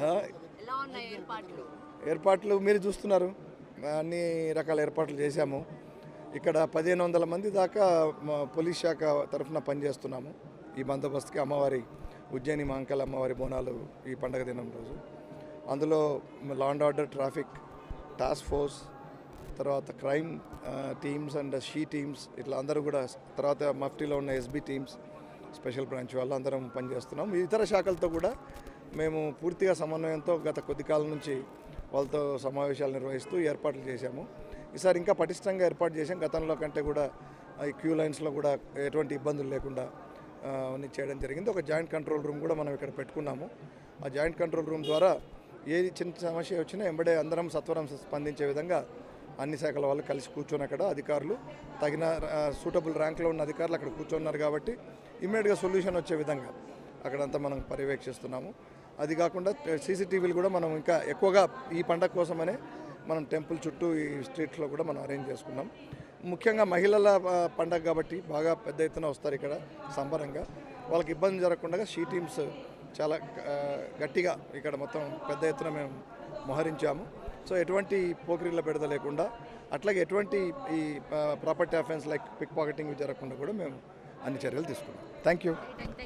ఏర్పాట్లు? ఏర్పాట్లు మీరు చూస్తున్నారు. అన్ని రకాల ఏర్పాట్లు చేశాము. ఇక్కడ పదిహేను వందల మంది దాకా పోలీస్ శాఖ తరఫున పనిచేస్తున్నాము. ఈ బందోబస్తుకి అమ్మవారి ఉజ్జయిని మాంకల్ అమ్మవారి బోనాలు ఈ పండగ దినం రోజు. అందులో law and order traffic task force తర్వాత crime teams and she teams ఇట్లా అందరూ కూడా తర్వాత మఫ్టీలో ఉన్న ఎస్బీ టీమ్స్ స్పెషల్ బ్రాంచ్ వాళ్ళు అందరం పనిచేస్తున్నాం. ఇతర శాఖలతో కూడా మేము పూర్తిగా సమన్వయంతో గత కొద్ది కాలం నుంచి వాళ్ళతో సమావేశాలు నిర్వహిస్తూ ఏర్పాట్లు చేశాము. ఈసారి ఇంకా పటిష్టంగా ఏర్పాటు చేసాం గతంలో కంటే కూడా ఈ క్యూ లైన్స్లో కూడా ఎటువంటి ఇబ్బందులు లేకుండా అన్నీ చేయడం జరిగింది. ఒక జాయింట్ కంట్రోల్ రూమ్ కూడా మనం ఇక్కడ పెట్టుకున్నాము. ఆ జాయింట్ కంట్రోల్ రూమ్ ద్వారా ఏ చిన్న సమస్య వచ్చినా ఎంబడే అందరం సత్వరం స్పందించే విధంగా అన్ని శాఖల వాళ్ళు కలిసి కూర్చొని అక్కడ అధికారులు తగిన సూటబుల్ ర్యాంక్లో ఉన్న అధికారులు అక్కడ కూర్చున్నారు కాబట్టి ఇమ్మీడియట్గా సొల్యూషన్ వచ్చే విధంగా అక్కడంతా మనం పర్యవేక్షిస్తున్నాము. అది కాకుండా సీసీటీవీలు కూడా మనం ఇంకా ఎక్కువగా ఈ పండగ కోసమనే మనం టెంపుల్ చుట్టూ ఈ స్ట్రీట్స్లో కూడా మనం అరేంజ్ చేసుకున్నాం. ముఖ్యంగా మహిళల పండగ కాబట్టి బాగా పెద్ద ఎత్తున వస్తారు ఇక్కడ సంబరంగా. వాళ్ళకి ఇబ్బంది జరగకుండా షీ టీమ్స్ చాలా గట్టిగా ఇక్కడ మొత్తం పెద్ద ఎత్తున మేము మోహరించాము. సో ఎటువంటి పోకిరీల బెడద లేకుండా అట్లాగే ఎటువంటి ఈ property offence like pickpocketing జరగకుండా కూడా మేము అన్ని చర్యలు తీసుకున్నాం. Thank you. థ్యాంక్